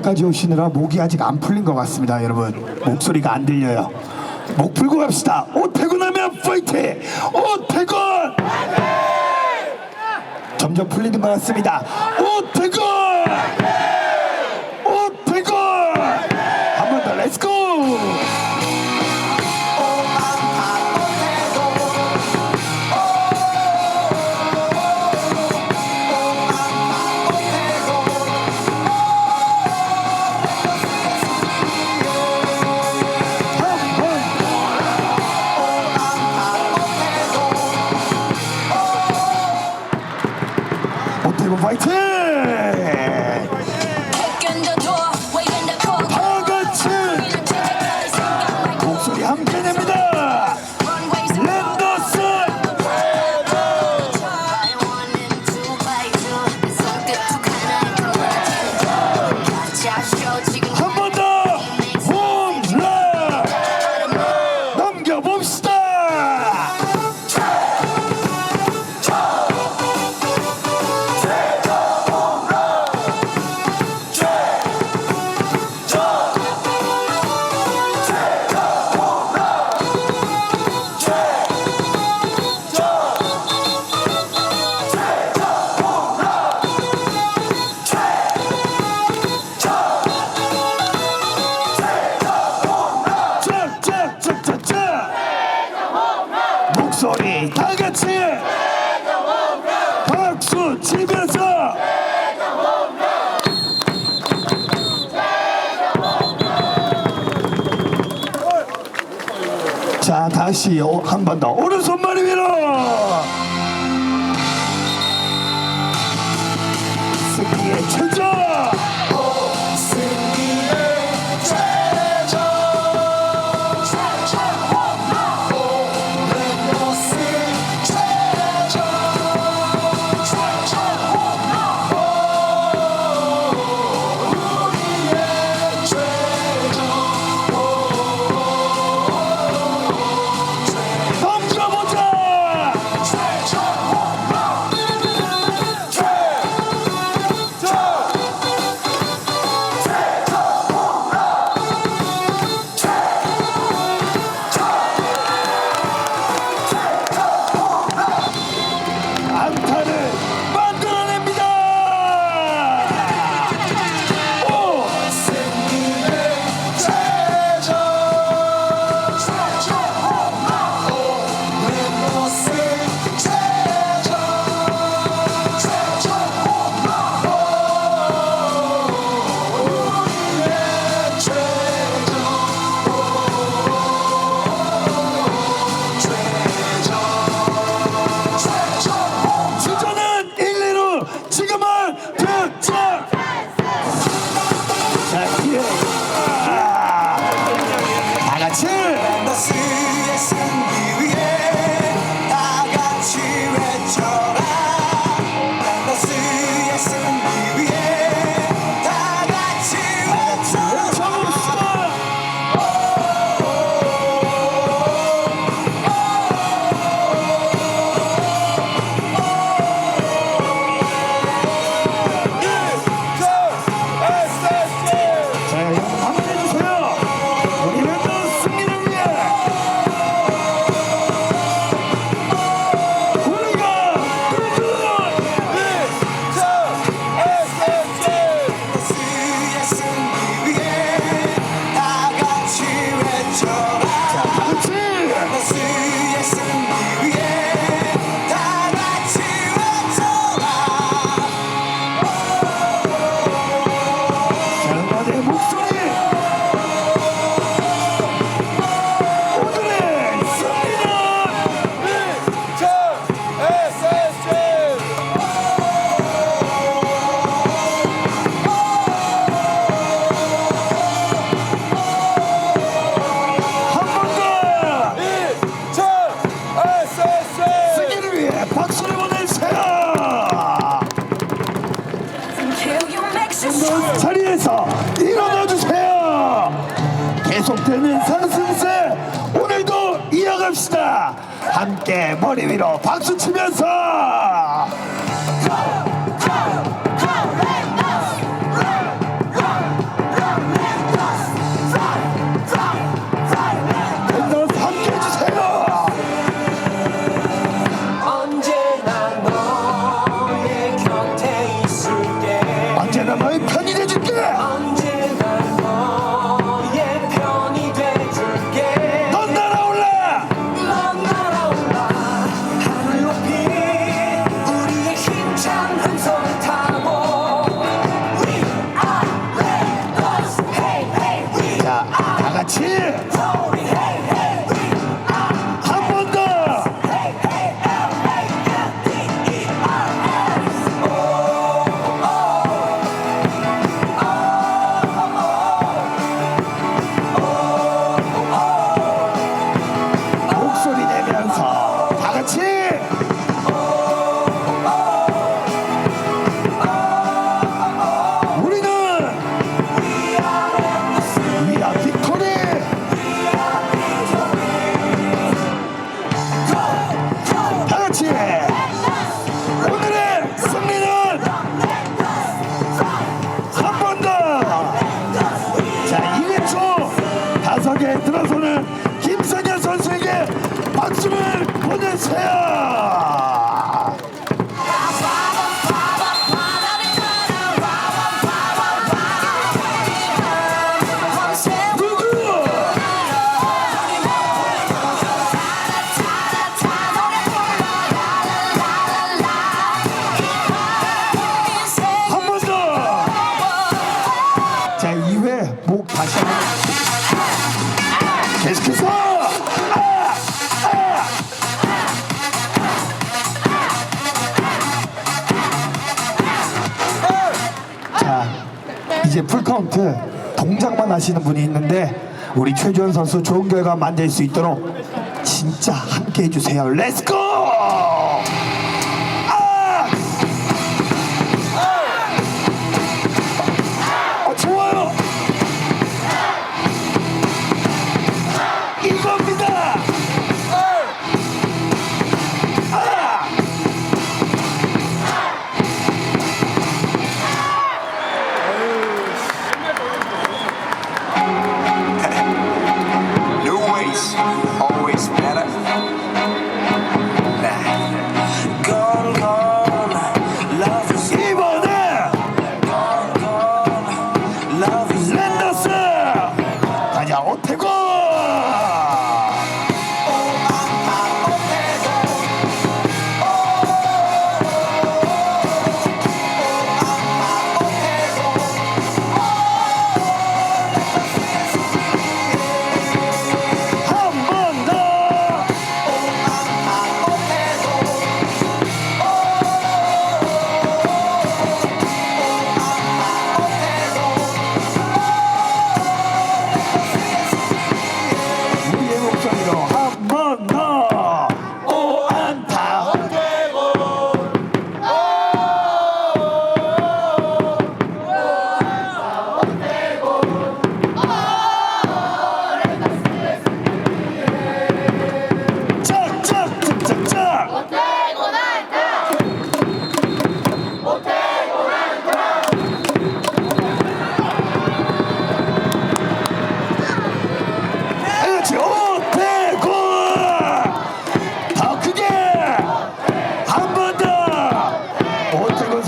여기까지 오시느라 목이 아직 안 풀린 것 같습니다, 여러분. 목소리가 안 들려요. 목 풀고 갑시다. 오태곤하면 파이팅! 오태곤! 점점 풀리는 것 같습니다. 오태곤! 힘들었어! 자 다시 어, 한번 더. 오른손만이 위로. 스피의 천정 함께 머리 위로 박수 치면서 hey, Tony, hey. 그 동작만 하시는 분이 있는데 우리 최주현 선수 좋은 결과 만들 수 있도록 진짜 함께 해주세요. 렛츠고!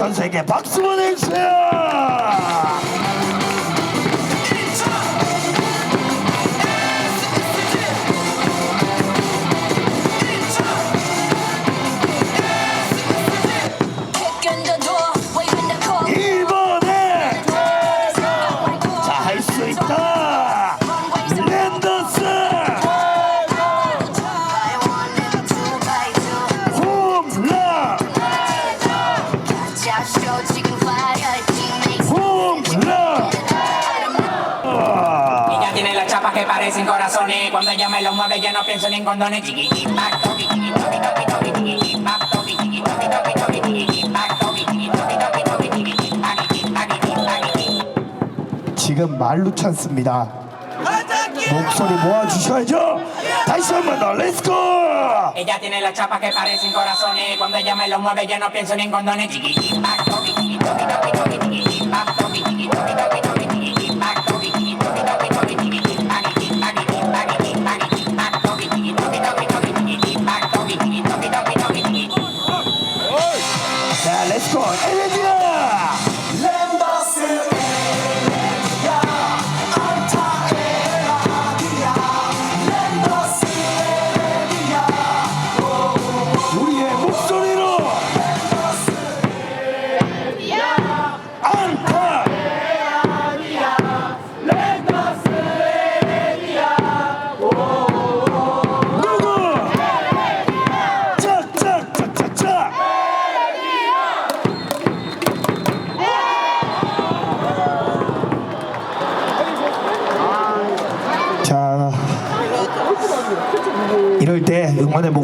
선생에게 박수 보내주세요. Ella tiene las chapas que parecen corazones. Cuando ella me los mueve, ya no pienso ni en condones. 지금 말로 찬스입니다. 목소리 모아주셔야죠. eso me. Ella tiene las chapas que parecen corazones. Eh. Cuando ella me los mueve, yo no pienso ni en condones.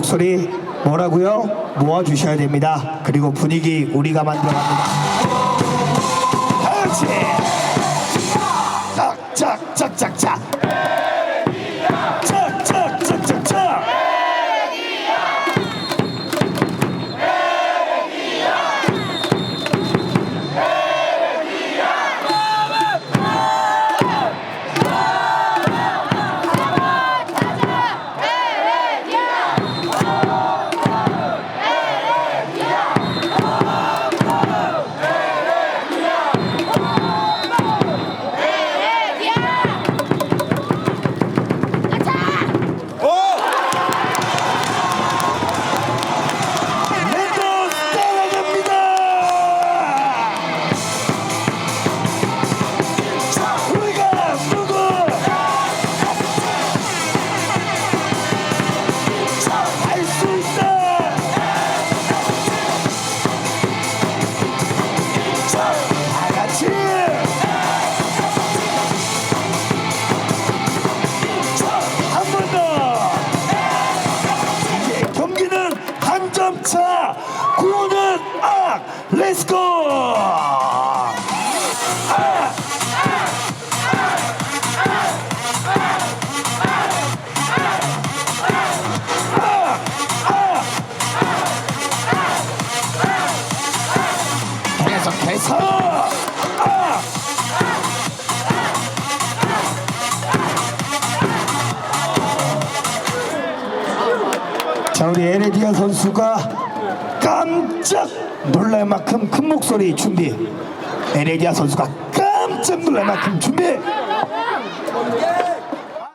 목소리 뭐라고요? 모아주셔야 됩니다. 그리고 분위기 우리가 만들어갑니다. 에레디아 선수가 깜짝 놀랄 만큼 큰 목소리 준비. 에레디아 선수가 깜짝 놀랄 만큼 준비